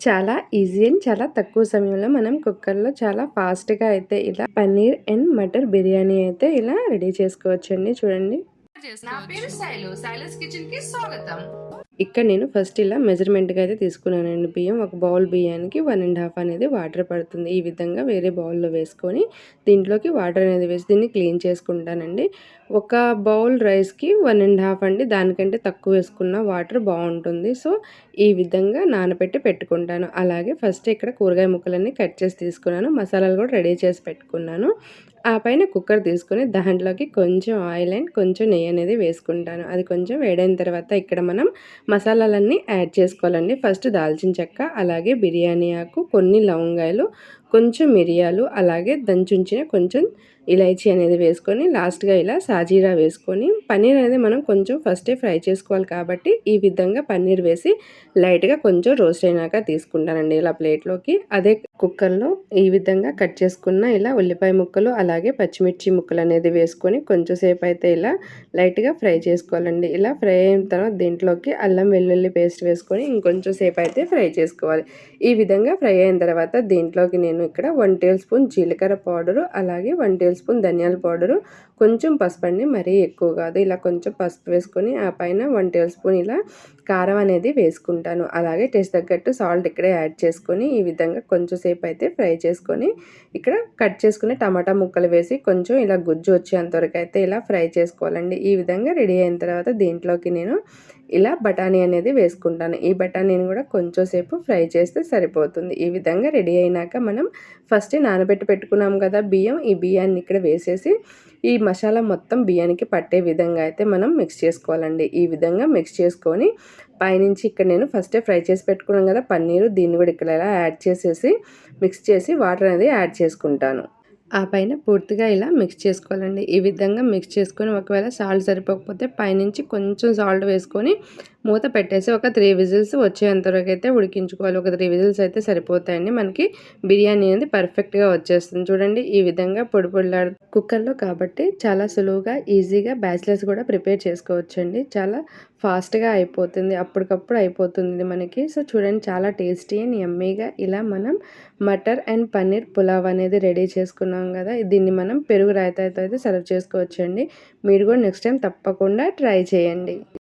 చాలా easy and చాలా తక్కువ సమయంలో మనం కుక్కర్లో చాలా ఫాస్ట్గా అయితే ఇలా పన్నీర్ అండ్ మటర్ బిర్యానీ అయితే ఇలా రెడీ చేసుకోవచ్చండి. చూడండి. నా పేరు శైలు. శైలస్ కిచెన్కి స్వాగతం. ఇక్కడ నేను ఫస్ట్ ఇలా మెజర్మెంట్గా అయితే తీసుకున్నానండి. బియ్యం ఒక బౌల్ బియ్యానికి వన్ అండ్ హాఫ్ అనేది వాటర్ పడుతుంది. ఈ విధంగా వేరే బౌల్లో వేసుకొని దీంట్లోకి వాటర్ అనేది వేసి దీన్ని క్లీన్ చేసుకుంటానండి. ఒక బౌల్ రైస్కి వన్ అండ్ హాఫ్ అండి. దానికంటే తక్కువ వేసుకున్న వాటర్ బాగుంటుంది. సో ఈ విధంగా నానబెట్టి పెట్టుకుంటాను. అలాగే ఫస్ట్ ఇక్కడ కూరగాయ ముక్కలన్నీ కట్ చేసి తీసుకున్నాను. మసాలాలు కూడా రెడీ చేసి పెట్టుకున్నాను. ఆ పైన కుక్కర్ తీసుకొని దాంట్లోకి కొంచెం ఆయిల్ అండ్ కొంచెం నెయ్యి అనేది వేసుకుంటాను. అది కొంచెం వేడైన తర్వాత ఇక్కడ మనం మసాలాలన్నీ యాడ్ చేసుకోవాలండి. ఫస్ట్ దాల్చిన చెక్క అలాగే బిర్యానీ ఆకు కొన్ని లవంగాయలు కొంచెం మిరియాలు అలాగే దంచుంచిన కొంచెం ఇలైచీ అనేది వేసుకొని లాస్ట్గా ఇలా సాజీరా వేసుకొని పన్నీర్ అనేది మనం కొంచెం ఫస్టే ఫ్రై చేసుకోవాలి కాబట్టి ఈ విధంగా పన్నీర్ వేసి లైట్గా కొంచెం రోస్ట్ అయినాక తీసుకుంటానండి ఇలా ప్లేట్లోకి. అదే కుక్కర్లో ఈ విధంగా కట్ చేసుకున్న ఇలా ఉల్లిపాయ ముక్కలు అలాగే పచ్చిమిర్చి ముక్కలు అనేది వేసుకొని కొంచెం సేపు అయితే ఇలా లైట్గా ఫ్రై చేసుకోవాలండి. ఇలా ఫ్రై అయిన తర్వాత దీంట్లోకి అల్లం అల్లం వెల్లుల్లి పేస్ట్ వేసుకొని ఇంకొంచెం సేపు అయితే ఫ్రై చేసుకోవాలి. ఈ విధంగా ఫ్రై అయిన తర్వాత దీంట్లోకి నేను ఇక్కడ వన్ టేబుల్ స్పూన్ జీలకర్ర పౌడరు అలాగే వన్ టేబుల్ స్పూన్ ధనియాల పౌడరు కొంచెం పసుపు అండి మరీ ఎక్కువ కాదు. ఇలా కొంచెం పసుపు వేసుకొని ఆ పైన వన్ టేబుల్ స్పూన్ ఇలా కారం అనేది వేసుకుంటాను. అలాగే టేస్ట్ తగ్గట్టు సాల్ట్ ఇక్కడే యాడ్ చేసుకొని ఈ విధంగా కొంచెం సేపు అయితే ఫ్రై చేసుకొని ఇక్కడ కట్ చేసుకుని టమాటా ముక్కలు వేసి కొంచెం ఇలా గుజ్జు వచ్చేంతవరకు అయితే ఇలా ఫ్రై చేసుకోవాలండి. ఈ విధంగా రెడీ అయిన తర్వాత దీంట్లోకి నేను ఇలా బఠానీ అనేది వేసుకుంటాను. ఈ బఠానీని కూడా కొంచెం సేపు ఫ్రై చేస్తే సరిపోతుంది. ఈ విధంగా రెడీ అయినాక మనం ఫస్ట్ నానబెట్టి పెట్టుకున్నాం కదా బియ్యం. ఈ బియ్యాన్ని ఇక్కడ వేసేసి ఈ మసాలా మొత్తం బియ్యానికి పట్టే విధంగా అయితే మనం మిక్స్ చేసుకోవాలండి. ఈ విధంగా మిక్స్ చేసుకొని పైనుంచి ఇక్కడ నేను ఫస్టే ఫ్రై చేసి పెట్టుకున్నాం కదా పన్నీరు దీన్ని కూడా ఇక్కడ ఇలా యాడ్ చేసేసి మిక్స్ చేసి వాటర్ అనేది యాడ్ చేసుకుంటాను. ఆ పైన పూర్తిగా ఇలా మిక్స్ చేసుకోవాలండి. ఈ విధంగా మిక్స్ చేసుకొని ఒకవేళ సాల్ట్ సరిపోకపోతే పైనుంచి కొంచెం సాల్ట్ వేసుకొని మూత పెట్టేసి ఒక త్రీ విజిల్స్ వచ్చేంతవరకు అయితే ఉడికించుకోవాలి. ఒక త్రీ విజిల్స్ అయితే సరిపోతాయండి. మనకి బిర్యానీ అనేది పర్ఫెక్ట్గా వచ్చేస్తుంది. చూడండి ఈ విధంగా పొడి పొడిలాడు కుక్కర్లో కాబట్టి చాలా సులువుగా ఈజీగా బ్యాచిలర్స్ కూడా ప్రిపేర్ చేసుకోవచ్చండి. చాలా ఫాస్ట్గా అయిపోతుంది. అప్పటికప్పుడు అయిపోతుంది మనకి. సో చూడండి చాలా టేస్టీ అండ్ ఎమ్మీగా ఇలా మనం మటర్ అండ్ పన్నీర్ పులావ్ అనేది రెడీ చేసుకున్నాం కదా. దీన్ని మనం పెరుగు రాయితాతో అయితే సర్వ్ చేసుకోవచ్చండి. మీరు కూడా నెక్స్ట్ టైం తప్పకుండా ట్రై చేయండి.